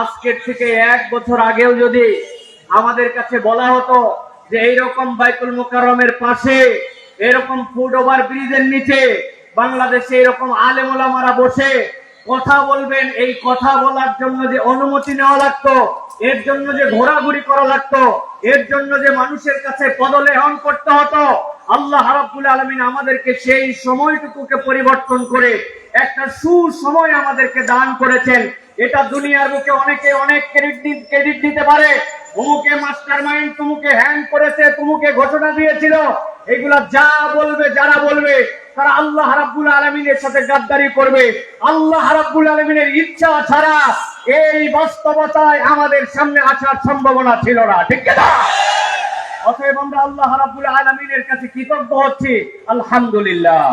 আজকের থেকে এক বছর আগেও যদি আমাদের কাছে বলা হতো যে এইরকম বাইকুল মোকাররমের পাশে এরকম ফুট ওভার ব্রিজের নিচে বাংলাদেশে এরকম আলেমোলামারা বসে কথা বলবেন, এই কথা বলার জন্য যে অনুমতি নেওয়া লাগতো, এর জন্য যে ঘোরাঘুরি করা লাগতো, এর জন্য যে মানুষের কাছে পদলেহন করতে হতো, আল্লাহ হারাবুল আলামিন আমাদেরকে সেই সময়টুকুকে পরিবর্তন করে একটা সুসময় আমাদেরকে দান করেছেন। এটা দুনিয়ার বুকে অনেকে অনেক ক্রেডিট ক্রেডিট দিতে পারে। অমুকে মাস্টার মাইন্ড তুমুকে হ্যাং করেছে, তুমুকে ঘোষণা দিয়েছিল। এগুলা যা বলবে, যারা বলবে, তারা আল্লাহ রাব্বুল আলমিনের সাথে গাদ্দারি করবে। আল্লাহ রাব্বুল আলমিনের ইচ্ছা ছাড়া এই বাস্তবতায় আমাদের সামনে আসার সম্ভাবনা ছিল না। ঠিক অতএব আমরা আল্লাহ রাব্বুল আলমিনের কাছে কৃতজ্ঞ হচ্ছি। আলহামদুলিল্লাহ।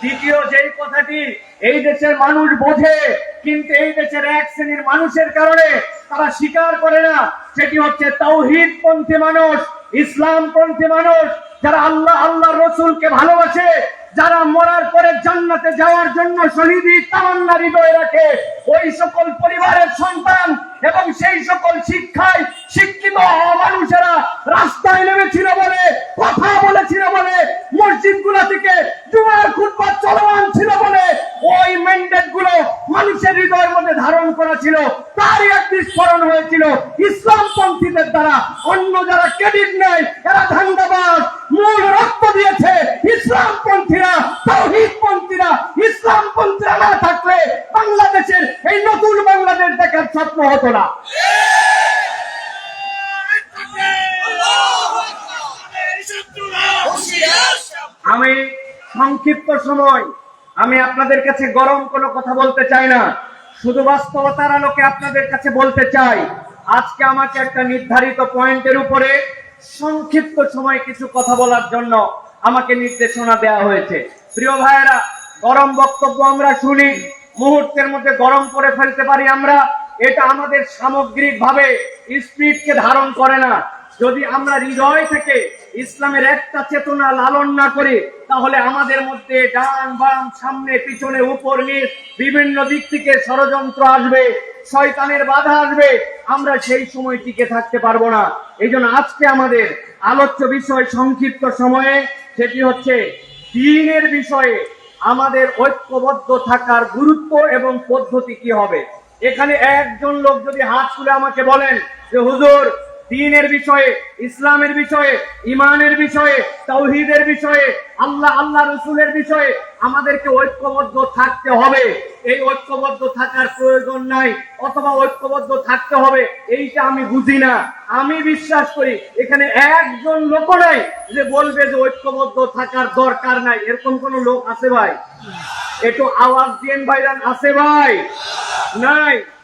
দ্বিতীয় যেই কথাটি এই দেশের মানুষ বোঝে কিন্তু এই দেশের এক শ্রেণির মানুষের কারণে তারা স্বীকার করে না, সেটি হচ্ছে তাওহিদ পন্থী মানুষ ইসলাম পন্থী মানুষ, যারা আল্লাহ আল্লাহ রসুলকে ভালোবাসে, যারা মরার পরে জান্নাতে যাওয়ার জন্য শহীদি তামান্না হৃদয়ে রাখে। ওই সকল পরিবারের সন্তান এবং সেই সকল শিক্ষায় শিক্ষিত মানুষেরা রাস্তায় নেমেছিল বলে, কথা বলেছিল বলে মসজিদগুলা থেকে জুমার খুতবা চলমান ছিল বলে ওই ম্যান্ডেট মানুষের হৃদয়ের মধ্যে ধারণ করা ছিল। তারই এক বিস্ফোরণ হয়েছিল। ইসলাম পন্থীদের দ্বারা অন্য যারা ক্রেডিট নেয়, এরা ধান্দাবাজ। মূল রক্ত দিয়েছে ইসলাম পন্থীরা তৌহিদ পন্থীরা ইসলাম পন্থীরা না থাকলে বাংলাদেশের এই নতুন বাংলাদেশ দেখার স্বপ্ন হতো না। সংক্ষিপ্ত সময়। আমি আপনাদের কাছে গরম কোনো কথা বলতে চাই না। শুধু বাস্তবতার আলোকে আপনাদের কাছে বলতে চাই, আজকে আমাকে একটা নির্ধারিত পয়েন্টের উপরে সংক্ষিপ্ত সময় কিছু কথা বলার জন্য আমাকে নির্দেশনা দেওয়া হয়েছে। প্রিয় ভাইয়েরা, গরম বক্তব্য আমরা শুনি, মুহূর্তের মধ্যে গরম করে ফেলতে পারি আমরা। এটা আমাদের সামগ্রিকভাবে স্পিডকে ধারণ করে না। যদি আমরা হৃদয় থেকে ইসলামের একটা চেতনা লালন না করি, তাহলে আমাদের মধ্যে ডান বাম সামনে পিছনে উপর নিচ বিভিন্ন দিক থেকে ষড়যন্ত্র আসবে, শয়তানের বাধা আসবে। আমরা সেই সময় টিকে থাকতে পারব না। এই আজকে আমাদের আলোচ্য বিষয় সংক্ষিপ্ত সময়ে সেটি হচ্ছে দিনের বিষয়ে আমাদের ঐক্যবদ্ধ থাকার গুরুত্ব এবং পদ্ধতি কি হবে? এখানে একজন লোক যদি হাত তুলে আমাকে বলেন যে, হুজুর দিনের বিষয়ে, ইসলামের বিষয়ে ইমানের বিষয়ে তৌহিদের বিষয়ে, আল্লাহ আল্লাহ রসুলের বিষয়ে আমাদেরকে ঐক্যবদ্ধ থাকতে হবে। এই ঐক্যবদ্ধ থাকার প্রয়োজন নাই, অথবা ঐক্যবদ্ধ থাকতে হবে, এইটা আমি বুঝি না। আমি বিশ্বাস করি, এখানে একজন লোক নাই যে বলবে যে ঐক্যবদ্ধ থাকার দরকার নাই। এরকম কোন লোক আছে ভাই? একটু আওয়াজ দিয়েন ভাইরান, আছে ভাই? নাই?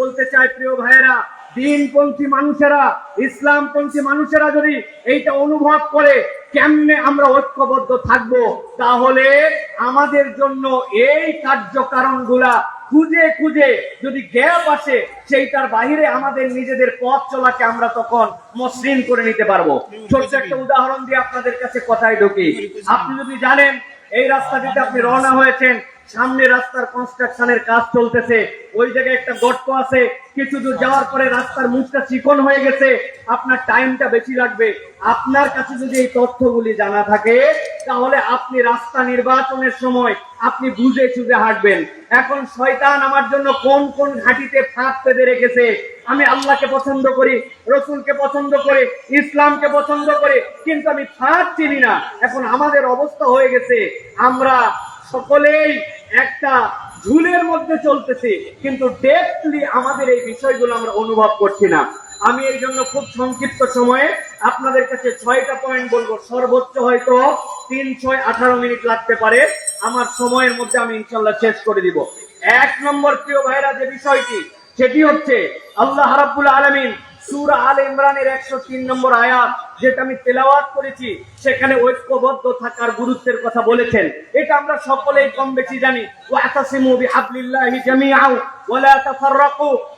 বলতে চাই, প্রিয় ভাইয়েরা, দিনপন্থী মানুষেরা, ইসলামপন্থী মানুষেরা যদি এইটা অনুভব করে কেমনে আমরা ঐক্যবদ্ধ থাকব, তাহলে আমাদের জন্য এই কার্যকারণগুলা খুঁজে খুঁজে যদি গ্যাপ আসে, সেইটার বাহিরে আমাদের নিজেদের পথ চলাকে আমরা তখন মসৃণ করে নিতে পারব। ছোট্ট একটা উদাহরণ দিয়ে আপনাদের কাছে কথায় ঢুকি। আপনি যদি জানেন, এই রাস্তাটিতে আপনি রওনা হয়েছেন সামনে রাস্তার কনস্ট্রাকশনের কাজ চলতেছে। ওই জায়গায় একটা গর্ত আছে। কিছু দূর যাওয়ার পরে রাস্তার মুখটা চিকন হয়ে গেছে। আপনার টাইমটা বেশি লাগবে। আপনার কাছে যদি এই তথ্যগুলি জানা থাকে, তাহলে আপনি রাস্তা নির্বাচনের সময় আপনি বুঝে চুঝে হাঁটবেন। এখন শয়তান আমার জন্য কোন কোন ঘাটিতে ফাঁক পেতে রেখেছে? আমি আল্লাহকে পছন্দ করি, রসুলকে পছন্দ করি, ইসলামকে পছন্দ করি, কিন্তু আমি ফাঁক চিনি না। এখন আমাদের অবস্থা হয়ে গেছে। আমরা সকলেই একটা ঝুলের মধ্যে চলতেছি, কিন্তু ডেপলি আমাদের এই বিষয়গুলো আমরা অনুভব করছি না। আমি এই জন্য খুব সংক্ষিপ্ত সময়ে আপনাদের কাছে ছয়টা পয়েন্ট বলব। সর্বোচ্চ হয়তো তিন, ছয়, আঠারো মিনিট লাগতে পারে। আমার সময়ের মধ্যে আমি ইনশাল্লাহ শেষ করে দিব। এক নম্বর প্রিয় ভাইরা, যে বিষয়টি, সেটি হচ্ছে আল্লাহ রাব্বুল আলামিন সূরা আল ইমরানের 103 নম্বর আয়াত যেটা আমি তেলাওয়াত করেছি, সেখানে ঐক্যবদ্ধ থাকার গুরুত্বের কথা বলেছেন। এটা আমরা সকলেই কম বেশি জানি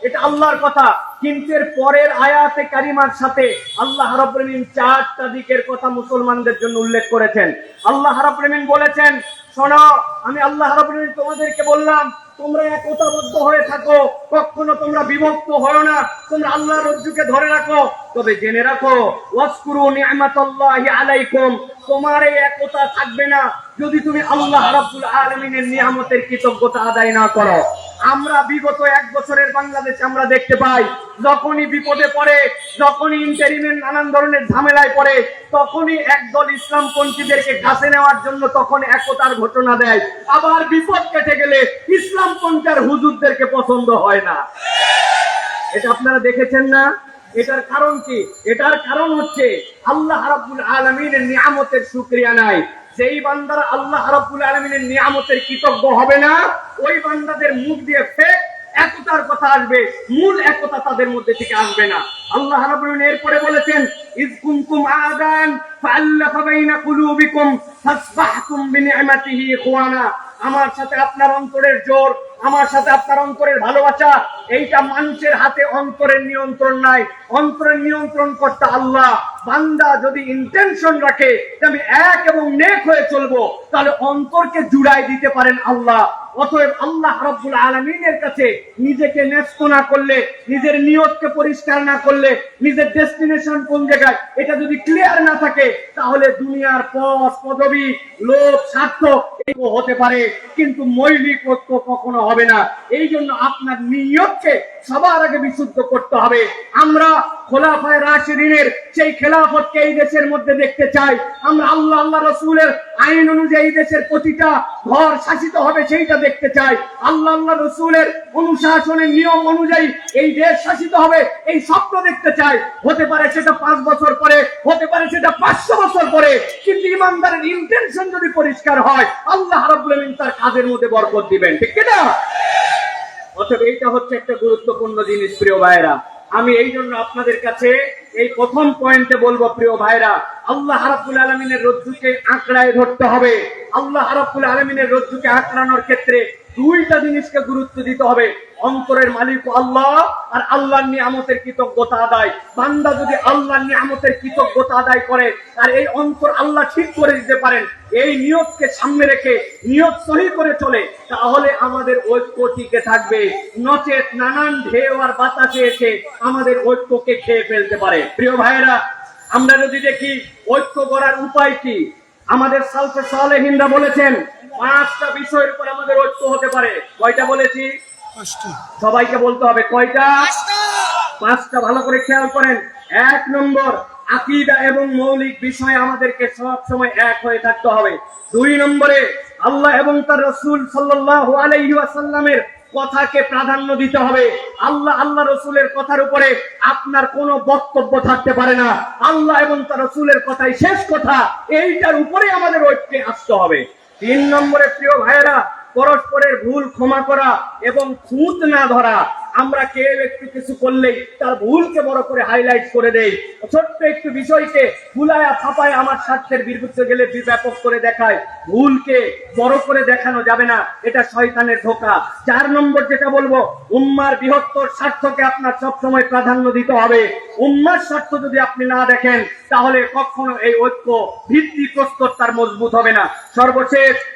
এটা আল্লাহর কথা। কিন্তু এর পরের আয়াতে কারিমার সাথে আল্লাহ রাব্বুল চারটা দিকের কথা মুসলমানদের জন্য উল্লেখ করেছেন। আল্লাহ রাব্বুল বলেছেন, শোনো, আমি আল্লাহ রাব্বুল তোমাদেরকে বললাম তোমরা একতাবদ্ধ হয়ে থাকো। কখনো তোমরা বিভক্ত হয় না। তোমরা আল্লাহ রজ্জুকে ধরে রাখো। তবে জেনে রাখো ওয়াসকুরু নিয়ামাতাল্লাহি আলাইকুম। তোমার এই একতা থাকবে না। যদি তুমি আল্লাহ রাব্বুল আলামিনের নিয়ামতের কৃতজ্ঞতা আদায় না করো। আমরা বিগত এক বছরের বাংলাদেশে আমরা দেখতে পাই, যখনই বিপদে পড়ে, যখনই ইন্টারিমের নানান ধরনের ঝামেলায় পড়ে, তখনই একদল ইসলামপন্থীদেরকে কাছে নেওয়ার জন্য তখন একতার ঘটনা দেয়। আবার বিপদ কেটে গেলে ইসলামপন্থার হুজুরদেরকে পছন্দ হয় না। এটা আপনারা দেখেছেন না? এটার কারণ কি? এটার কারণ হচ্ছে আল্লাহ রাব্বুল আলামিনের নিয়ামতের শুকরিয়া নাই। যেই বান্দারা আল্লাহ রাব্বুল আলামিনের নিয়ামতের কৃতজ্ঞ হবে না, ওই বান্দাদের মুখ দিয়ে ফেক একতার কথা আসবে, মূল একতা তাদের মধ্যে থেকে আসবে না। আল্লাহ রাব্বুল এরপরে বলেছেন ইজকুমকুম আগান ফাআল্লাফা বাইনা কুলুবিকুম ফাসবাহতুম বিনিআমাতিহি ইখওয়ানা। আমার সাথে আপনার অন্তরের জোর আমার সাথে আপনার অন্তরের ভালোবাসা, এইটা মানুষের হাতে অন্তরের নিয়ন্ত্রণ নাই। অন্তরের নিয়ন্ত্রণ করতে আল্লাহ বান্দা যদি ইন্টেনশন রাখে আমি এক এবং নেক হয়ে চলবো, তাহলে অন্তরকে জুড়াই দিতে পারেন আল্লাহ। অতএব আল্লাহ রব্বুল আলমিনের কাছে নিজেকে ন্যস্ত না করলে, নিজের নিয়তকে পরিষ্কার না করলে, নিজের ডেস্টিনেশন কোন জায়গায়, এটা যদি ক্লিয়ার না থাকে, তাহলে দুনিয়ার পথ, পদবি, লোভ, স্বার্থ হতে পারে। কিন্তু মৌলিক ঐক্য কখনো হবে না। এই জন্য আপনার নিয়তকে সবার আগে বিশুদ্ধ করতে হবে। আমরা খোলাফায় রাশিদিনের সেই খেলাফতকে এই দেশের মধ্যে দেখতে চাই। আমরা আল্লাহ আল্লাহ রসুলের আইন অনুযায়ী দেশের প্রতিটা ঘর শাসিত হবে সেইটা দেখতে চাই। আল্লাহ আল্লাহ রসুলের অনুশাসনের নিয়ম অনুযায়ী এই দেশ শাসিত হবে এই স্বপ্ন দেখতে চাই। হতে পারে সেটা পাঁচ বছর পরে, হতে পারে সেটা পাঁচশো বছর পরে। কিন্তু ইমানদারের ইন্টেনশন যদি পরিষ্কার হয়, আল্লাহ আলামিন তার কাজের মধ্যে বরকত দিবেন। ঠিক কিনা? অতএব এইটা হচ্ছে একটা গুরুত্বপূর্ণ জিনিস, প্রিয় ভাইরা আমি এই জন্য আপনাদের কাছে এই প্রথম পয়েন্টে বলব, প্রিয় ভাইরা আল্লাহ রাব্বুল আলমিনের রজ্জুকে আঁকড়ায় ধরতে হবে। আল্লাহ রাব্বুল আলমিনের রজ্জুকে আঁকড়ানোর ক্ষেত্রে দুইটা জিনিসকে গুরুত্ব দিতে হবে। অন্তরের মালিক আল্লাহ আর আল্লাহর নিয়ামতের কৃতজ্ঞতা আদায়। বান্দা যদি আল্লাহর নিয়ামতের কৃতজ্ঞতা আদায় করে আর এই অন্তর আল্লাহ ঠিক করে দিতে পারেন, এই নিয়তকে সামনে রেখে নিয়ত সহি করে চলে, তাহলে আমাদের ঐক্য টিকে থাকবে। নচেত নানান ঢেউ আর বাতাসে এসে আমাদের ঐক্যকে খেয়ে ফেলতে পারে। প্রিয় ভাইয়েরা, আমরা যদি দেখি ঐক্য করার উপায় কি? আমাদের সালফে সালেহিনরা বলেছেন পাঁচটা বিষয়ের উপর আমাদের ঐক্য হতে পারে। কয়টা বলেছি? সবাইকে বলতে হবে কয়টা? পাঁচটা। ভালো করে খেয়াল করেন। এক নম্বর আকিদা এবং মৌলিক বিষয়ে আমাদেরকে সব সময় এক হয়ে থাকতে হবে। দুই নম্বরে আল্লাহ এবং তার রসুল সাল্লাল্লাহু আলাইহি কথাকে প্রাধান্য দিতে হবে। আল্লাহ আল্লাহ রসুলের কথার উপরে আপনার কোনো বক্তব্য থাকতে পারে না। আল্লাহ এবং তার রসুলের কথাই শেষ কথা। এইটার উপরে আমাদের ঐক্যে আসতে হবে। তিন নম্বরে প্রিয় ভাইয়েরা পরস্পরের ভুল ক্ষমা করা এবং খুঁত না ধরা। আমরা কেউ একটু কিছু করলেই তার ভুলকে বড় করে হাইলাইট করে দেই। ছোট্ট একটু বিষয়কে ফুলায়া ফাপায় আমার স্বার্থের বিরুদ্ধে গেলে ব্যাপক করে দেখায়। ভুলকে বড় করে দেখানো যাবে না, এটা শয়তানের ধোকা। চার নম্বর যেটা বলব, উম্মার বৃহত্তর স্বার্থকে আপনার সবসময় প্রাধান্য দিতে হবে। উম্মার স্বার্থ যদি আপনি না দেখেন, তাহলে কখনো এই ঐক্য ভিত্তি প্রস্তর তার মজবুত হবে না। সর্বশেষ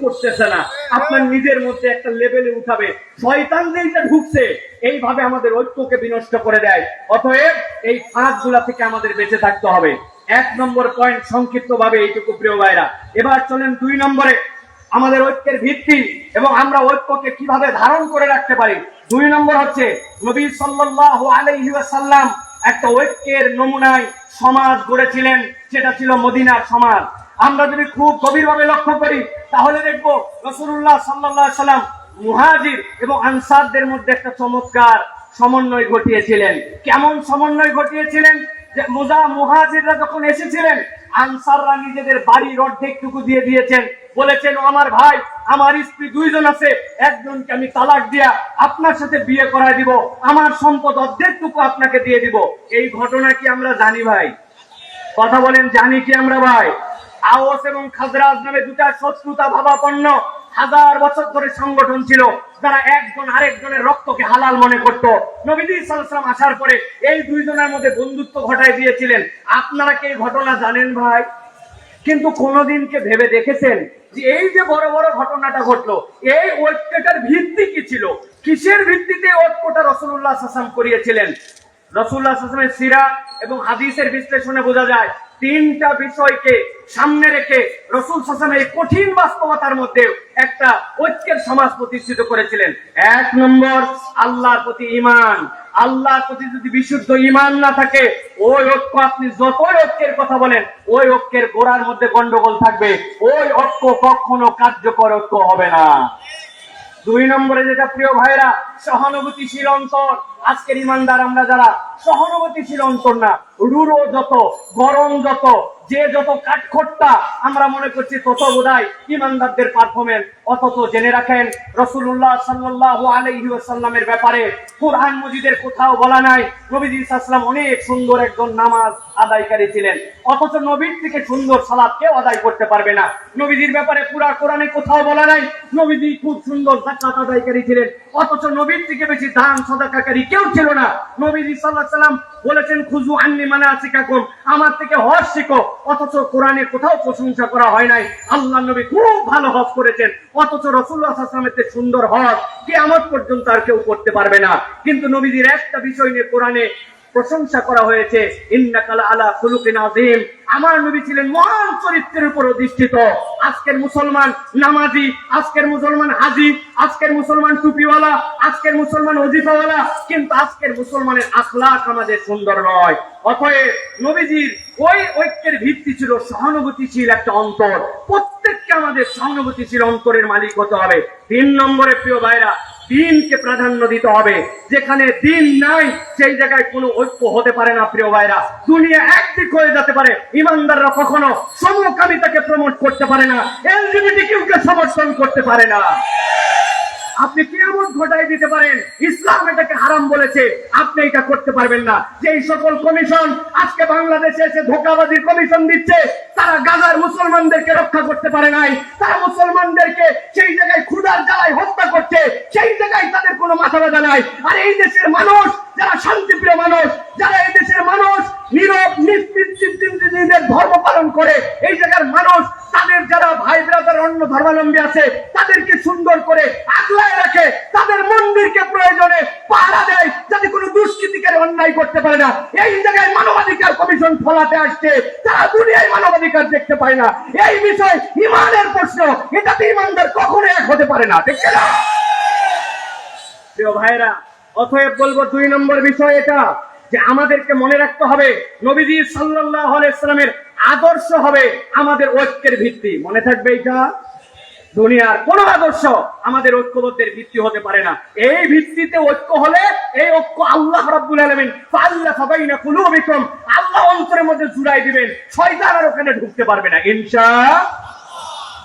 করতেছে না। আপনার নিজের মধ্যে একটা লেভেলে উঠাবে। শয়তান যেইটা ঢুকছে, এইভাবে আমাদের ঐক্যকে বিনষ্ট করে দেয়। অতএব এই ফাঁকগুলা থেকে আমাদের বেঁচে থাকতে হবে। এক নম্বর পয়েন্ট সংক্ষিপ্ত ভাবে এইটুকু প্রিয় ভাইরা। এবার চলেন দুই নম্বরে। আমাদের ঐক্যের ভিত্তি এবং আমরা ঐক্যকে কীভাবে ধারণ করে রাখতে পারি। দুই নম্বর হচ্ছে নবী সাল্লাল্লাহু আলাইহি ওয়াসাল্লাম একটা ঐক্যের নমুনায় সমাজ গড়েছিলেন, সেটা ছিল মদিনার সমাজ। আমরা যদি খুব গভীরভাবে লক্ষ্য করি তাহলে দেখব রসুল্লাহ সাল্লাহ সাল্লাম মুহাজির এবং আনসারদের মধ্যে একটা চমৎকার সমন্বয় ঘটিয়েছিলেন। কেমন সমন্বয় ঘটিয়েছিলেন? যে মুজা মুহাজিররা যখন এসেছিলেন, আনসাররা নিজেদের বাড়ির অর্ধেকটুকু দিয়ে দিয়েছেন। বলেছেন আমার ভাই, আমার স্ত্রী দুইজন আছে, একজনকে আমি তালাক দিয়া আপনার সাথে বিয়ে করায় দিব। আমার সম্পদ অর্ধেকটুকু আপনাকে দিয়ে দিব। এই ঘটনা কি আমরা জানি ভাই? কথা বলেন, জানি কি আমরা ভাই? আওস এবং খাজরাজ নামে দুটা শত্রুতা ভাবাপন্ন। হাজার বছর ধরে সংগঠন ছিল, যারা একজন আরেকজনের রক্তকে হালাল মনে করত। নবীজি সালাম আসার পরে এই দুইজনের মধ্যে বন্ধুত্ব ঘটায় দিয়েছিলেন। আপনারা কি এই ঘটনা জানেন ভাই? কিন্তু কোনদিনকে ভেবে দেখেছেন যে এই যে বড় বড় ঘটনাটা ঘটলো, এই ঐক্যটার ভিত্তি কি ছিল? কিসের ভিত্তিতে ঐক্যটা রসুল্লাহ সাসাম করিয়েছিলেন? রসুল্লাহ সাসামের সিরা এবং হাদিসের বিশ্লেষণে বোঝা যায় তিনটা বিষয়কে সামনে রেখে রসুল সাসাম এই কঠিন বাস্তবতার মধ্যে একটা ঐক্যের সমাজ প্রতিষ্ঠিত করেছিলেন। এক নম্বর, আল্লাহর প্রতি ইমান আল্লাহর প্রতি যদি বিশুদ্ধ ইমান না থাকে, ওই ঐক্য আপনি যতই ঐক্যের কথা বলেন, ওই ঐক্যের গোড়ার মধ্যে গন্ডগোল থাকবে। ওই ঐক্য কখনো কার্যকর ঐক্য হবে না। দুই নম্বরে যেটা প্রিয় ভাইরা সহানুভূতিশীল অন্তর। আজকের ইমানদার আমরা যারা সহানুভূতিশীল অন্তর না, রুরো যত, গরম যত, যে যত কাঠখোট্টা আমরা মনে করছি, তত বোধহয় ইমানদারদের পারফরমেন্স অথচ জেনে রাখেন রসুল্লাহ সাল্লাহ আলাইহি ওয়াসাল্লামের ব্যাপারে কোরআন মজিদের কোথাও বলা নাই। নবীজি সাল্লাম অনেক সুন্দর একজন নামাজ আদায়কারী ছিলেন। অথচ নবীর থেকে সুন্দর সালাদ কেউ আদায় করতে পারবে না। নবীজির ব্যাপারে পুরা কোরআনে কোথাও বলা নাই। নবীজি খুব সুন্দর জাকাত আদায়কারী ছিলেন। অথচ নবীর থেকে বেশি দান সদাকারী কেউ ছিল না। সাল্লাহ সাল্লাম বলেছেন খুজু আন্নি মানে আসিকাকুম আমার থেকে হজ শিখো, অথচ কোরআনে কোথাও প্রশংসা করা হয় নাই। আল্লাহ নবী খুব ভালো হজ করেছেন, অথচ রসুল্লাহ আসলামের চেয়ে সুন্দর হজ কে আমার পর্যন্ত আর কেউ করতে পারবে না। কিন্তু নবীজির একটা বিষয় নিয়ে কোরআনে প্রশংসা করা হয়েছে আলা খুলুকিন আমার নবী ছিলেন মহান চরিত্রের উপর অধিষ্ঠিত। আজকের মুসলমান নামাজি, আজকের মুসলমান হাজি, আজকের মুসলমান টুপিওয়ালা, আজকের মুসলমান অজিফাওয়ালা, কিন্তু আজকের মুসলমানের আখলাক আমাদের সুন্দর নয়। অতএব নবীজির ওই ঐক্যের ভিত্তি ছিল সহানুভূতিশীল একটা অন্তর। প্রত্যেককে আমাদের সহানুভূতিশীল অন্তরের মালিক হতে হবে। তিন নম্বরে, প্রিয় ভাইরা দিনকে প্রাধান্য দিতে হবে। যেখানে দিন নাই, সেই জায়গায় কোনো ঐক্য হতে পারে না, প্রিয় ভাইরা। দুনিয়া একদিক হয়ে যেতে পারে। ইমানদাররা কখনো সমকামিতাকে প্রমোট করতে পারে না। এলজিবিটি কে সমর্থন করতে পারে না। আপনি কিয়ামত ঘটাই দিতে পারেন? ইসলাম এটাকে হারাম বলেছে। আপনি এটা করতে পারবেন না। যে সকল কমিশন আজকে বাংলাদেশে এসে ধোকাবাজির কমিশন দিচ্ছে তারা গাজার মুসলমানদেরকে রক্ষা করতে পারে নাই। তারা মুসলমানদেরকে সেই জায়গায় ক্ষুধার জ্বালায় হত্যা করছে, সেই জায়গায় তাদের কোনো মাথা ব্যথা নাই। আর এই দেশের মানুষ, যারা শান্তিপ্রিয় মানুষ, যারা এই দেশের মানুষ নীরব নিষ্পৃতিদের ধর্ম পালন করে, এই জায়গার মানুষ, তাদের যারা ভাই ব্রাদার, অন্য ধর্মাবলম্বী আছে, তাদেরকে সুন্দর করে আগলায় রাখে, তাদের মন্দিরকে প্রয়োজনে পাহারা দেয়, যাতে কোনো দুষ্কৃতিকারী অন্যায় করতে পারে না। এই জায়গায় মানবাধিকার কমিশন ফলাতে আসছে তারা দুনিয়ায় মানবাধিকার দেখতে পায় না। এই বিষয় ইমানের প্রশ্ন। এটাতে ইমানদার কখনো এক হতে পারে না দেখছে না? প্রিয় ভাইরা অতএব বলব দুই নম্বর বিষয় এটা, যে আমাদেরকে মনে রাখতে হবে, নবীজি সাল্লাহ আলাইসালামের আদর্শ হবে আমাদের ঐক্যের ভিত্তি। মনে থাকবে এটা? দুনিয়ার কোন আদর্শ আমাদের ঐক্যবদ্ধের ভিত্তি হতে পারে না। এই ভিত্তিতে ঐক্য হলে এই ঐক্য আল্লাহ রাব্বুল আলামিন না কোনো কুলুবিকুম, আল্লাহ অন্তরের মধ্যে জুড়াই দিবেন, শয়তান আর ওখানে ঢুকতে পারবে না। ইনশাআল্লাহ।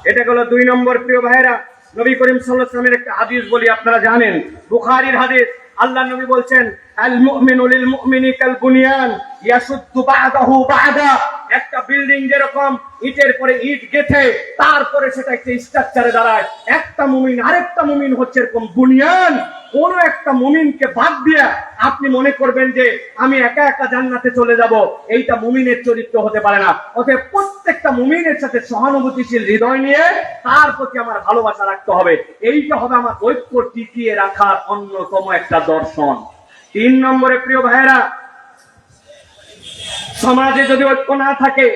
এটা হলো দুই নম্বর প্রিয় ভাইরা নবী করিম সাল্লাল্লাহু একটা হাদিস বলি আপনারা জানেন। বুখারির হাদিস। আল্লাহ নবী বলছেন আল মুমিনু লিল মুমিনি কাল বুনিয়ান ইয়াশুদ্দু বা'দাহু বা'দা। একটা বিল্ডিং যেরকম ইটের পরে ইট গেথে, তারপরে সেটা একটা স্ট্রাকচারে দাঁড়ায়। একটা মুমিন, আরেকটা মুমিন হচ্ছে এরকম বুনিয়ান। কোন একটা মুমিনকে বাদ দিয়ে আপনি মনে করবেন যে, আমি একা একা জান্নাতে চলে যাব। এইটা মুমিনের চরিত্র হতে পারে না। অতএব প্রত্যেকটা মুমিনের সাথে সহানুভূতিশীল হৃদয় নিয়ে তার প্রতি আমার ভালোবাসা রাখতে হবে। এইটা হবে আমার ঐক্য টিকিয়ে রাখার অন্যতম একটা দর্শন। তিন নম্বরে, প্রিয় ভাইয়েরা, সমাজে যদি ঐক্য না থাকে,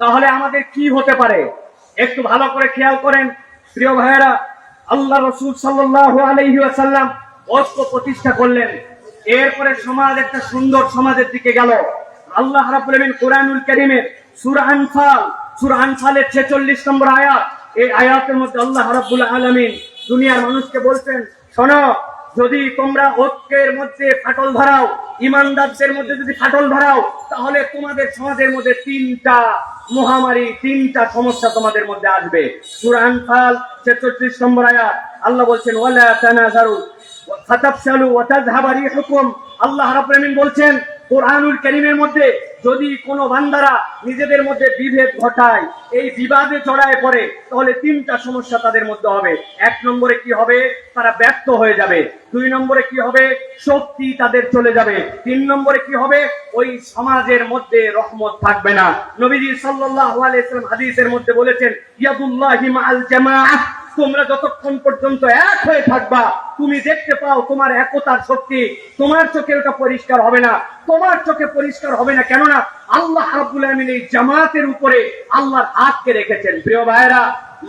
তাহলে আমাদের কি হতে পারে? একটু ভালো করে খেয়াল করেন। প্রিয় ভাইয়েরা, আল্লাহ রসুল ওয়াসাল্লাম ঐক্য প্রতিষ্ঠা করলেন। এরপরে সমাজ একটা সুন্দর সমাজের দিকে গেল। আল্লাহ আলামিন কোরআনুল কারীমের সূরা আনফাল, সূরা আনফালের 46 নম্বর আয়াত। এই আয়াতের মধ্যে আল্লাহ আলামিন দুনিয়ার মানুষকে বলছেন, শোনো, যদি তোমরা ঐক্যের মধ্যে ফাটল ধরাও, ইমানদারদের মধ্যে যদি ফাটল ধরাও, তাহলে তোমাদের সমাজের মধ্যে তিনটা মহামারী, তিনটা সমস্যা তোমাদের মধ্যে আসবে। সূরা আনফাল 46 নম্বর আয়াত। আল্লাহ বলছেন, ওয়ালা তানাজারু আল্লাহ রাব্বুল বলছেন, কোরআনুল কারীমের মধ্যে যদি কোনো বান্দারা নিজেদের মধ্যে বিভেদ ঘটায়, এই বিবাদে জড়ায় পড়ে, তাহলে তিনটা সমস্যা তাদের মধ্যে হবে। এক নম্বরে কি হবে? তারা ব্যর্থ হয়ে যাবে। দুই নম্বরে কি হবে? শক্তি তাদের চলে যাবে। তিন নম্বরে কি হবে? ওই সমাজের মধ্যে রহমত থাকবে না। নবীজি সাল্লাল্লাহু আলাইহি ওয়াসাল্লাম হাদিসের মধ্যে বলেছেন, ইয়াদুল্লাহি মাআল জামাআহ। তোমরা যতক্ষণ পর্যন্ত এক হয়ে থাকবা, তুমি দেখতে পাও তোমার একতার শক্তি। তোমার চোখে ওটা পরিষ্কার হবে না। তোমার চোখে পরিষ্কার হবে না কেননা আল্লাহ রাব্বুল আলামিন এই জামাতের উপরে আল্লাহর হাতকে রেখেছেন। প্রিয় ভাইরা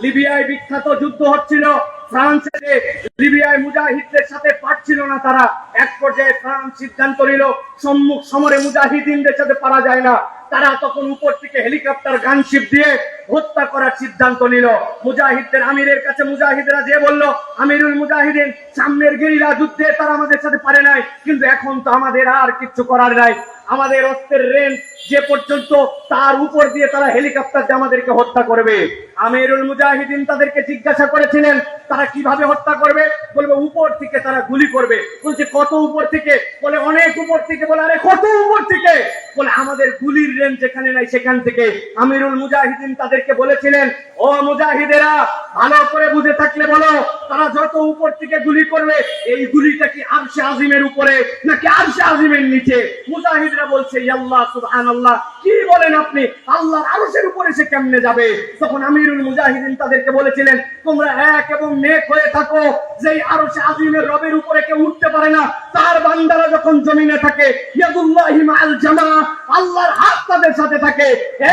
লিবিয়ায় বিখ্যাত যুদ্ধ হচ্ছিল। ফ্রান্সে লিবিয়ায় মুজাহিদদের সাথে পারছিল না তারা। এক পর্যায়ে ফ্রান্স সিদ্ধান্ত নিল, সম্মুখ সমরে মুজাহিদিনদের সাথে পারা যায় না। তারা তখন উপর থেকে হেলিকপ্টার, গানশিপ দিয়ে হত্যা করার সিদ্ধান্ত নিল। মুজাহিদদের আমিরের কাছে মুজাহিদরা যে বলল, আমিরুল মুজাহিদিন, সামনের গেরিলা যুদ্ধে তারা আমাদের সাথে পারে নাই, কিন্তু এখন তো আমাদের আর কিছু করার নাই। আমাদের অস্ত্রের রেঞ্জ যে পর্যন্ত তার উপর দিয়ে তারা হেলিকপ্টার দিয়ে আমাদেরকে হত্যা করবে। আমিরুল মুজাহিদিন তাদেরকে জিজ্ঞাসা করেছিলেন, তারা কীভাবে হত্যা করবে? বলবে, উপর থেকে তারা গুলি করবে। বলছে, কত উপর থেকে? বলে, অনেক উপর থেকে। বলে, আরে, কত উপর থেকে? বলে, আমাদের গুলির রেঞ্জ যেখানে নাই সেখান থেকে। আমিরুল মুজাহিদিন তাদেরকে বলেছিলেন, ও মুজাহিদেরা, ভালো করে বুঝে থাকলে বলো, তারা যত উপর থেকে গুলি করবে, এই গুলিটা কি আরশে আজিমের উপরে নাকি আরশে আজিমের নিচে? মুজাহিদরা বলছে আল্লাহ সুবহানাল্লাহ। কি বলেন আপনি? আল্লাহর আরশের উপরে সে কেমনে যাবে? তখন আমিরুল মুজাহিদিন তাদেরকে বলেছিলেন, তোমরা এক এবং নেক হয়ে থাকো। যেই আরশে আজিমের রবের উপরে কেউ উঠতে পারে না, তার বান্দারা যখন জমিনে থাকে, ইয়াদুল্লাহি মাআল জামা আল্লাহর হাত তাদের সাথে থাকে।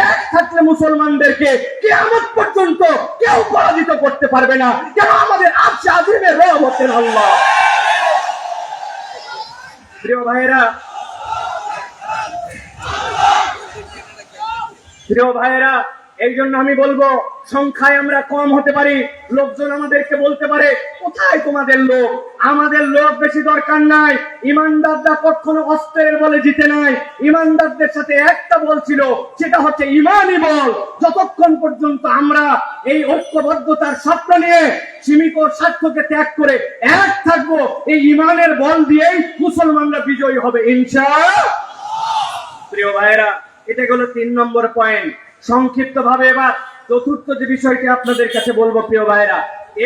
এক থাকলে মুসলমানদেরকে কিয়ামত পর্যন্ত কেউ পরাজিত করতে পারবে না। কেন আমাদের আরশে আজিমের রব হচ্ছেন আল্লাহ? প্রিয় ভাইয়েরা প্রিয় ভাইয়েরা এই জন্য আমি বলব, সংখ্যায় আমরা কম হতে পারি। লোকজন আমাদেরকে বলতে পারে, কোথায় তোমাদের লোক? আমাদের লোক বেশি দরকার নাই। ইমানদাররা কখনো অস্ত্রের বলে জিতে নাই। ইমানদারদের সাথে একটা বল ছিল, সেটা হচ্ছে ইমানই বল। যতক্ষণ পর্যন্ত আমরা এই ঐক্যবদ্ধতার স্বপ্ন নিয়ে সীমিত স্বার্থকে ত্যাগ করে এক থাকব, এই ইমানের বল দিয়েই মুসলমানরা বিজয়ী হবে, ইনশা প্রিয় ভাইয়েরা, এটা হলো তিন নম্বর পয়েন্ট সংক্ষিপ্ত ভাবে এবার চতুর্থ যে বিষয়টি আপনাদের কাছে বলব প্রিয় ভাইরা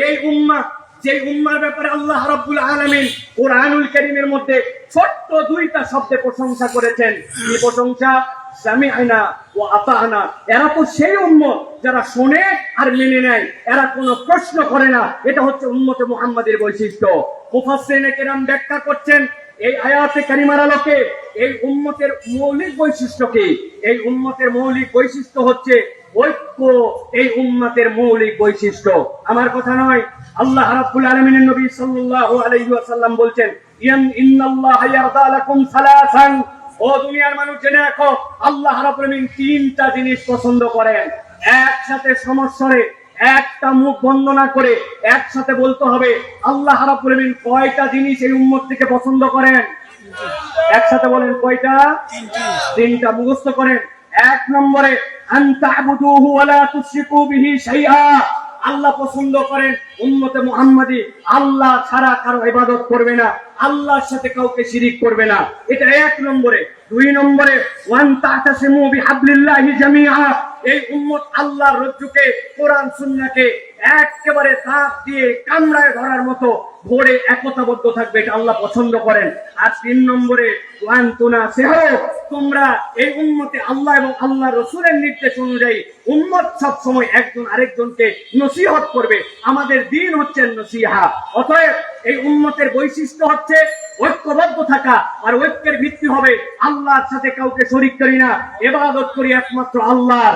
এই উম্মা যে উম্মার ব্যাপারে আল্লাহ রাব্বুল আলামিন কোরআনুল কারীমের মধ্যে ছোট্ট দুইটা শব্দে প্রশংসা করেছেন। কি প্রশংসা? সামিআনা ও আতানা এরা তো সেই উম্মত যারা শোনে আর মেনে নেয়। এরা কোনো প্রশ্ন করে না। এটা হচ্ছে উম্মতে মুহাম্মাদের বৈশিষ্ট্য। মুফাসসিরিনে কেরাম ব্যাখ্যা করছেন, এই আয়াতে কারিমার আলোকে এই উম্মতের মৌলিক বৈশিষ্ট্য কি? এই উন্মতের মৌলিক বৈশিষ্ট্য হচ্ছে ঐক্য, এই উম্মতের মৌলিক বৈশিষ্ট্য। আমার কথা নয়, আল্লাহ রাব্বুল আলামিনের নবী সাল্লাল্লাহু আলাইহি ওয়াসাল্লাম বলছেন, ইয়ান ইন্নাল্লাহা ইয়ারদা লাকুম সালাসান। ও দুনিয়ার মানুষ, জেনে রাখো, আল্লাহ রাব্বুল আলামিন তিনটা জিনিস পছন্দ করেন। একসাথে সমস্যরে একটা মুখ বন্ধ না করে একসাথে বলতে হবে, আল্লাহ রাব্বুল আলামিন কয়টা জিনিস এই উম্মত থেকে পছন্দ করেন? একসাথে বলেন কয়টা? তিনটা। মুখস্থ করেন। এক নম্বরে আল্লাহ পছন্দ করেন উম্মতে মুহাম্মাদি। আল্লাহ ছাড়া কারও ইবাদত করবে না। আল্লাহর সাথে কাউকে শিরিক করবে না। এটা এক নম্বরে। দুই নম্বরে ওয়ান তা'তাসিমু বিহাবলিল্লাহি জামিআ। এই উম্মত আল্লাহর রজ্জুকে কোরআন সুন্নাহকে একেবারে তাপ দিয়ে কামড়ায় ধরার মতো ধরে একতাবদ্ধ থাকবে এটা আল্লাহ পছন্দ করেন। আর তিন নম্বরে তোমরা এই উম্মতে আল্লাহ এবং আল্লাহ রসুলের নির্দেশ অনুযায়ী উম্মত সব সময় একজন আরেকজনকে নসিহত করবে। আমাদের দিন হচ্ছে নসিহা। অতএব এই উম্মতের বৈশিষ্ট্য হচ্ছে ঐক্যবদ্ধ থাকা, আর ঐক্যের ভিত্তি হবে আল্লাহর সাথে কাউকে শরিক করি না, এবাদত করি একমাত্র আল্লাহর।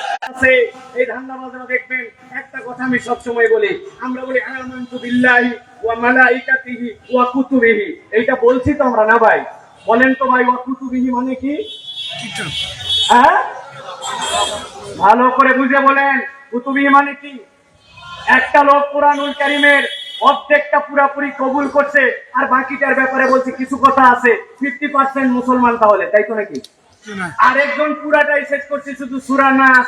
আছে এই দেখবেন একটা কথা আমি সবসময় বলি আমরা বলি আমানতু বিল্লাহি ওয়া মালাইকাতিহি ওয়া কুতুবিহি। এইটা বলছি তো আমরা না ভাই? বলেন তো ভাই ওয়া কুতুবিহি মানে কি? হ্যাঁ? ভালো করে বুঝে বলেন কুতুবি মানে কি? একটা লোক কোরআনুল কারিমের অর্ধেকটা পুরাপুরি কবুল করছে আর বাকিটার ব্যাপারে বলছে কিছু কথা আছে ফিফটি পার্সেন্ট মুসলমান তাহলে তাই তো নাকি? আরেকজন পুরাটাই শেষ করছে শুধু সুরা নাচ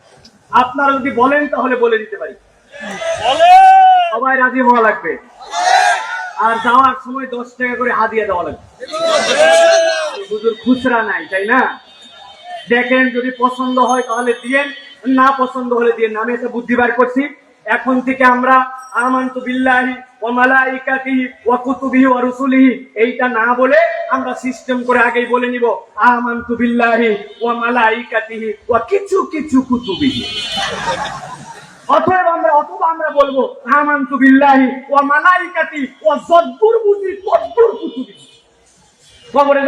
আপনারা যদি বলেন তাহলে বলে দিতে পারি। সবাই রাজি হওয়া লাগবে। আর যাওয়ার সময় দশ টাকা করে হাদিয়া দেওয়া লাগবে। হুজুর খুচরা নাই তাই না? দেখেন যদি পছন্দ হয় তাহলে দিয়েন। না পছন্দ হলে দিয়েন আমি একটা বুদ্ধি বার করছি। এখন থেকে আমরা আমান্তু বিল্লাহি ওয়া মালাইকাতিহি ওয়া কুতুবিহি ওয়া রুসুলিহি। এইটা না বলে আমরা সিস্টেম করে আগেই বলে নিব বিল্লাহি ওয়া মালাইকাতিহি ওয়া কিছু কিছু কুতুবিহি। অতএব আমরা অথবা আমরা বলব, আমান্তু বিল্লাহি ওয়া মালাইকাতি ওয়া যদ্দুর বুঝি তদ্দুর কুতুবি খবরে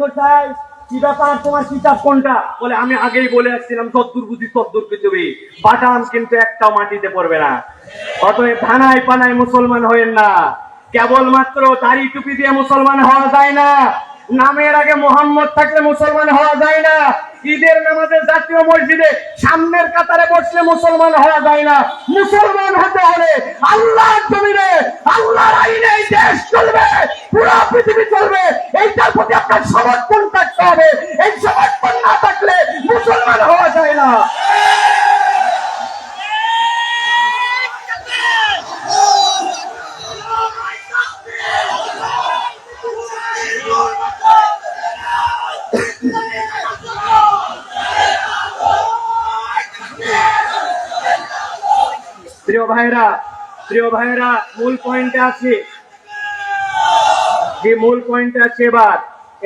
গোসাই কি ব্যাপার? তোমার কিতাব কোনটা? বলে, আমি আগেই বলে আসছিলাম বুঝি পৃথিবী। কিন্তু একটাও মাটিতে পড়বে না। অতএব থানায় পানায় মুসলমান হয়েন না। কেবলমাত্র দাড়ি টুপি দিয়ে মুসলমান হওয়া যায় না। নামের আগে মোহাম্মদ থাকলে মুসলমান হওয়া যায় না। ঈদের নামাজে জাতীয় মসজিদে সামনের কাতারে বসলে মুসলমান হওয়া যায় না। মুসলমান হতে হলে আল্লাহর জমিনে, আল্লাহর আইনে এই দেশ চলবে, পুরো পৃথিবী চলবে। এইটার প্রতি আপনার সমর্থন থাকতে হবে। এই সমর্থন না থাকলে মুসলমান হওয়া যায় না। প্রিয় ভাইরা প্রিয় ভাইরা মূল পয়েন্টে আছে। যে মূল পয়েন্টে আছে এবার।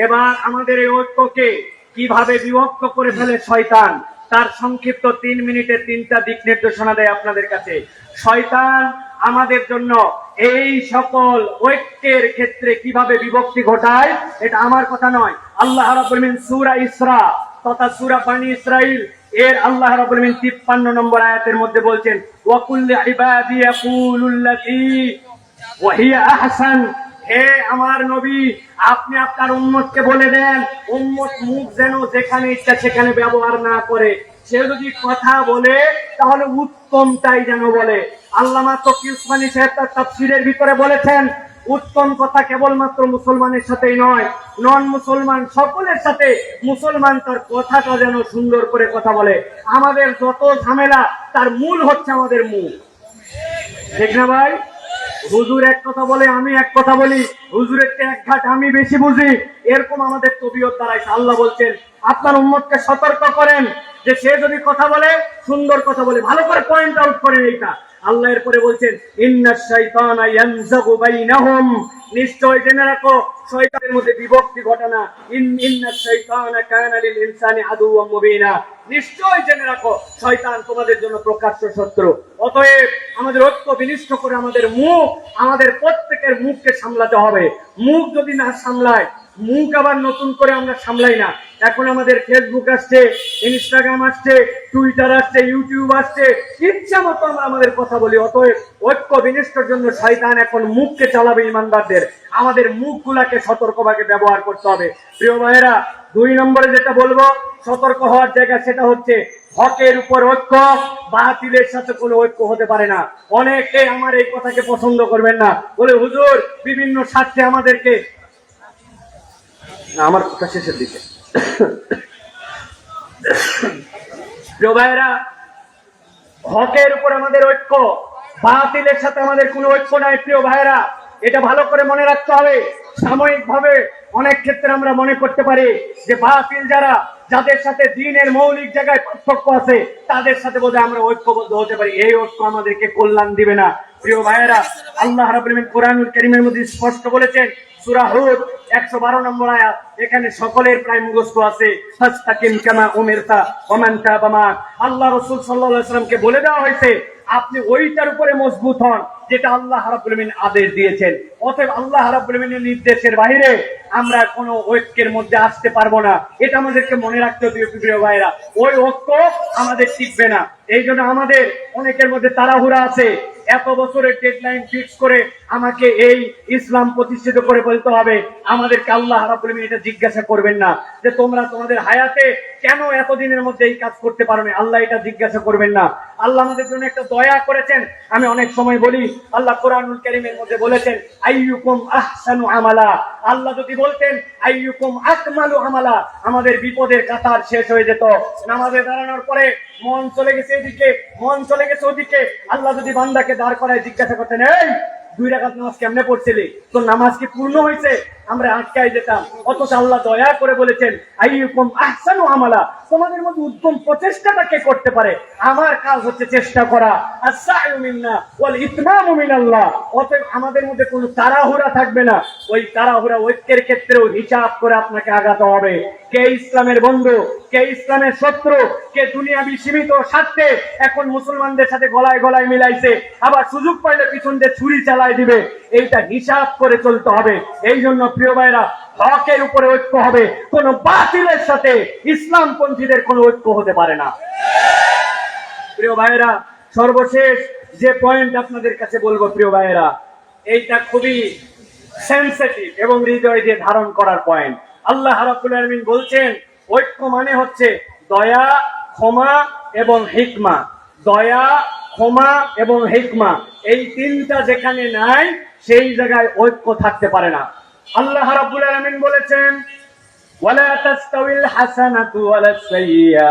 এবার আমাদের এই ঐক্যকে কীভাবে বিভক্ত করে ফেলে শয়তান, তার সংক্ষিপ্ত তিন মিনিটে তিনটা দিক নির্দেশনা দেয় আপনাদের কাছে। শয়তান আমাদের জন্য এই সকল ঐক্যের ক্ষেত্রে কীভাবে বিভক্তি ঘটায়, এটা আমার কথা নয়। আল্লাহ সূরা ইসরা তথা সূরা বানি ইসরাইল এর আল্লাহ রাব্বুল মিন 53 নম্বর আয়াতের মধ্যে বলছেন আহসান। হে আমার নবী, আপনি আপনার উম্মতকে বলে দেন, উম্মত মুখ যেন যেখানে ইচ্ছা সেখানে ব্যবহার না করে। সে যদি কথা বলে, তাহলে উত্তমটাই যেন বলে। আল্লামা তকি উসমানী সাহেব তার তাফসীরের ভিতরে বলেছেন উত্তম কথা কেবলমাত্র মুসলমানের সাথেই নয় নন মুসলমান সকলের সাথে মুসলমান তার কথাটা যেন সুন্দর করে কথা বলে। আমাদের যত ঝামেলা, তার মূল হচ্ছে আমাদের মুখ ঠিক না ভাই? হুজুর এক কথা বলে, আমি এক কথা বলি। হুজুরের এক ঘাট আমি বেশি বুঝি। এরকম আমাদের তবিয়ত দাঁড়াইছে আল্লাহ বলছেন, আপনার উম্মতকে সতর্ক করেন যে সে যদি কথা বলে, সুন্দর কথা বলে। ভালো করে পয়েন্ট আউট করেন এইটা। আল্লাহ এরপরে বলছেন, ইন্না শাইতানা ইয়ানজাগু বাইনাহুম। নিশ্চয় জেনে রাখো, শয়তানের মধ্যে বিভক্তি ঘটনা ইন, ইন্না শাইতানা কানা লিল ইনসানি আদুওয়াম মুবিনা। নিশ্চয় জেনে রাখো, শয়তান তোমাদের জন্য প্রকাশ্য শত্রু। অতএব আমাদের ঐক্য বিনিষ্ট করে আমাদের মুখ, আমাদের প্রত্যেকের মুখকে সামলাতে হবে। মুখ যদি না সামলায় মুখ আবার নতুন করে আমরা সামলাই না। এখন আমাদের ফেসবুক আসছে ইনস্টাগ্রাম আসছে টুইটার আসছে ইউটিউব আসছে। ইচ্ছা মতো আমরা আমাদের কথা বলি, অতএব ঐক্য বিনিষ্টর জন্য শয়তান এখন মুখকে চালাবে ইমানদারদের। আমাদের মুখগুলাকে সতর্কভাবে ব্যবহার করতে হবে। প্রিয় ভাইয়েরা, দুই নম্বরে যেটা বলব, সতর্ক হওয়ার জায়গা সেটা হচ্ছে হকের উপর ঐক্য, বাতিলের সাথে কোনো ঐক্য হতে পারে না। অনেকে আমার এই কথাকে পছন্দ করবেন না। বলে, হুজুর, বিভিন্ন স্বার্থে আমাদেরকে না, আমার কথা শেষের দিকে। ভাইয়েরা, হকের উপর আমাদের ঐক্য, বাতিলের সাথে আমাদের কোনো ঐক্য নাই, প্রিয় ভাইয়েরা। এটা ভালো করে মনে রাখতে হবে। সাময়িক ভাবে অনেক ক্ষেত্রে আমরা মনে করতে পারি যে বাতিল যারা, যাদের সাথে দিনের মৌলিক জায়গায় পার্থক্য আছে, তাদের সাথে বোধহয় আমরা ঐক্যবদ্ধ হতে পারি। এই ঐক্য আমাদেরকে কল্যাণ দিবে না। প্রিয় ভাইয়েরা, আল্লাহ রাব্বুল আলামিন কোরআনুল কারীমের মধ্যে স্পষ্ট বলেছেন সূরা হুদ 112 নম্বর আয়াত, এখানে সকলের প্রায় মুখস্থ আছে, ফাস্তাকিম কামা উমিরতা ওমান তাবা আল্লাহ রাসূল আলাইহি সাল্লামকে বলে দেওয়া হয়েছে, আপনি ওইটার উপরে মজবুত হন, যেটা আল্লাহ রাব্বুল আদেশ দিয়েছেন। অতএব আল্লাহ রাব্বুল নির্দেশের বাইরে আমরা কোনো ঐক্যের মধ্যে আসতে পারব না। এটা আমাদেরকে মনে রাখতে হবে, প্রিয় ভাইরা ওই ঐক্য আমাদের টিকবে না। এই জন্য আমাদের অনেকের মধ্যে তাড়াহুড়া আছে। এত বছরের ডেডলাইন ফিক্স করে আমাকে এই ইসলাম প্রতিষ্ঠিত করে বলতে হবে। আমাদেরকে আল্লাহ আলামিন এটা জিজ্ঞাসা করবেন না যে তোমরা তোমাদের হায়াতে কেন এতদিনের মধ্যে এই কাজ করতে পারো না? আল্লাহ এটা জিজ্ঞাসা করবেন না। আল্লাহ আমাদের জন্য একটা দয়া করেছেন। আমি অনেক সময় বলি, আল্লাহ কোরআনুল কারীমের মধ্যে বলেছেন, আইয়ুকুম আহসানু আমালা। আল্লাহ যদি বলতেন, আইয়ুকুম আকমালু আমালা। আমাদের বিপদের কাতার শেষ হয়ে যেত। নামাজে দাঁড়ানোর পরে মন চলে গেছে এদিকে, মন চলে গেছে ওদিকে। আল্লাহ যদি বান্দাকে দাঁড় করায় জিজ্ঞাসা করতেন, এই দুই রাখাত নামাজ কেমনে পড়ছিলি? তোর নামাজ কি পূর্ণ হয়েছে আমরা আটকাই যেতাম। অথচ আল্লাহ দয়া করে বলেছেন, আইয়ুকুম আহসানু আমালা। তোমাদের মধ্যে উত্তম প্রচেষ্টাটা কে করতে পারে? আমার কাজ হচ্ছে চেষ্টা করা। আমাদের মধ্যে কোনো তাড়াহুড়া থাকবে না। ওই তাড়াহুড়া ঐক্যের ক্ষেত্রেও হিসাব করে আপনাকে আগাতে হবে। কে ইসলামের বন্ধু? কে ইসলামের শত্রু? কে দুনিয়াবি সীমিত স্বার্থে এখন মুসলমানদের সাথে গলায় গলায় মিলাইছে? আবার সুযোগ পাইলে পিছন দিয়ে ছুরি চালায় দিবে। এইটা হিসাব করে চলতে হবে। এই জন্য প্রিয় ভাইরা হকের উপরে ঐক্য হবে। কোন বাতিলের সাথে ইসলাম পন্থীদের কোনো ঐক্য হতে পারে না। প্রিয় ভাইরা সর্বশেষ যে পয়েন্ট আপনাদের কাছে বলব প্রিয় ভাইয়েরা, এইটা খুবই সেন্সিটিভ এবং হৃদয় দিয়ে ধারণ করার পয়েন্ট আল্লাহ রাব্বুল আলামিন বলছেন, ঐক্য মানে হচ্ছে দয়া, ক্ষমা এবং হিকমা। দয়া ক্ষমা এবং হিকমা এই তিনটা যেখানে নাই সেই জায়গায় ঐক্য থাকতে পারে না আল্লাহ রাব্বুল আলামিন বলেছেন ولا تستوي الحسنة ولا السيئة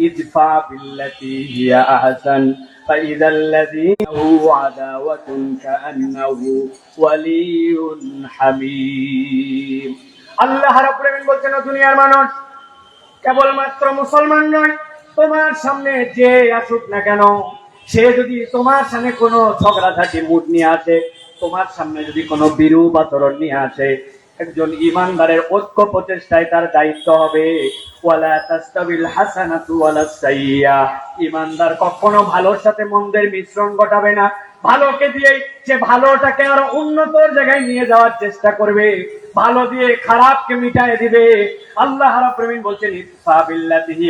ادفع بالتي هي أحسن فإذا الذي له عداوة كأنه ولي حميم আল্লাহ রাব্বুল আলামিন বলছেন "ও দুনিয়ার মানুষ কেবলমাত্র মুসলমান নয় তোমার সামনে যে আসুক না কেন সে যদি তোমার সামনে কোনো ঝগড়াঝাটি মুড নিয়ে আসে, তোমার সামনে যদি কোনো বিরূপ আচরণ নিয়ে আসে, একজন ইমানদারের ঐক্য প্রচেষ্টায় তার দায়িত্ব হবে সাইয়্যা ইমানদার কখনো ভালোর সাথে মন্দের মিশ্রণ ঘটাবে না। ভালোকে দিয়ে সে ভালোটাকে আরও উন্নতর জায়গায় নিয়ে যাওয়ার চেষ্টা করবে। ভালো দিয়ে খারাপকে মিটায় দিবে। আল্লাহ আলামিন বলছেন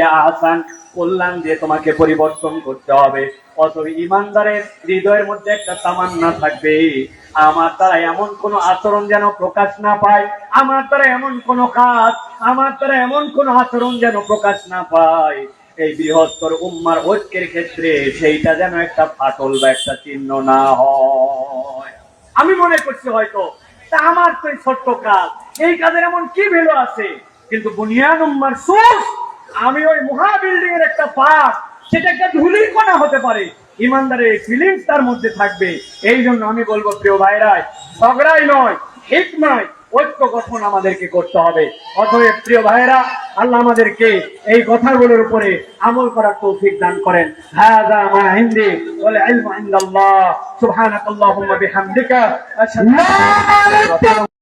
আহসান। কল্যাণ দিয়ে তোমাকে পরিবর্তন করতে হবে। অথবা ইমানদারের হৃদয়ের মধ্যে একটা তামান্না থাকবে। আমার দ্বারা এমন কোন আচরণ যেন প্রকাশ না পায়, আমার দ্বারা এমন কোন কাজ, আমার দ্বারা এমন কোন আচরণ যেন প্রকাশ না পায়। এই বৃহত্তর উম্মার ঐক্যের ক্ষেত্রে সেইটা যেন একটা ফাটল বা একটা চিহ্ন না হয়। আমি মনে করছি হয়তো, তা আমার তো এই ছোট্ট কাজ। এই কাজের এমন কি ভেলো আছে? কিন্তু বুনিয়ান উম্মার সোর্স, আমি ওই মহা বিল্ডিং এর একটা পার্ট, সেটা একটা ধুলির কণা হতে পারে। ইমানদারের ফিলিংস তার মধ্যে থাকবে। এই জন্য আমি বলব, প্রিয় ভাইরাই, ঝগড়াই নয় ঠিক নয় ঐক্য গঠন আমাদেরকে করতে হবে। অতএব প্রিয় ভাইয়েরা, আল্লাহ আমাদেরকে এই কথাগুলোর উপরে আমল করার তৌফিক দান করেন। হাযা মা ইনদি ওয়াল ইলমু ইনদাল্লাহ। সুবহানাকাল্লাহুম্মা বিহামদিকা। আশহাদু